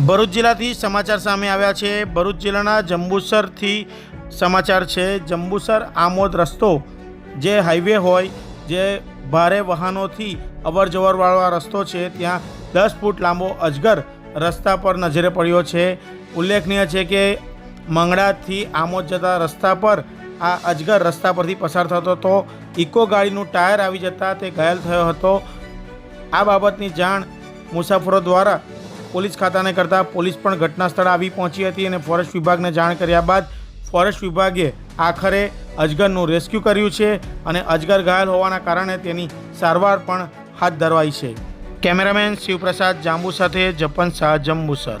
ભરૂચ જિલ્લાથી સમાચાર સામે આવ્યા છે. ભરૂચ જિલ્લાના જંબુસરથી સમાચાર છે. જંબુસર આમોદ રસ્તો જે હાઈવે હોય, જે ભારે વાહનોથી અવર જવરવાળા રસ્તો છે. ત્યાં દસ ફૂટ લાંબો અજગર રસ્તા પર નજરે પડ્યો છે. ઉલ્લેખનીય છે કે મંગળાથી આમોદ જતા રસ્તા પર આ અજગર રસ્તા પરથી પસાર થતો હતો. ઇકો ગાડીનું ટાયર આવી જતાં તે ઘાયલ થયો હતો. આ બાબતની જાણ મુસાફરો દ્વારા પોલીસ ખાતાને કરતાં પોલીસ પણ ઘટના સ્થળે આવી પહોંચી હતી અને ફોરેસ્ટ વિભાગને જાણ કર્યા બાદ ફોરેસ્ટ વિભાગે આખરે અજગરનું રેસ્ક્યુ કર્યું છે અને અજગર ઘાયલ હોવાના કારણે તેની સારવાર પણ હાથ ધરવાઈ છે. કેમેરામેન શિવપ્રસાદ જાંબુ સાથે જપન શાહ જંબુસર.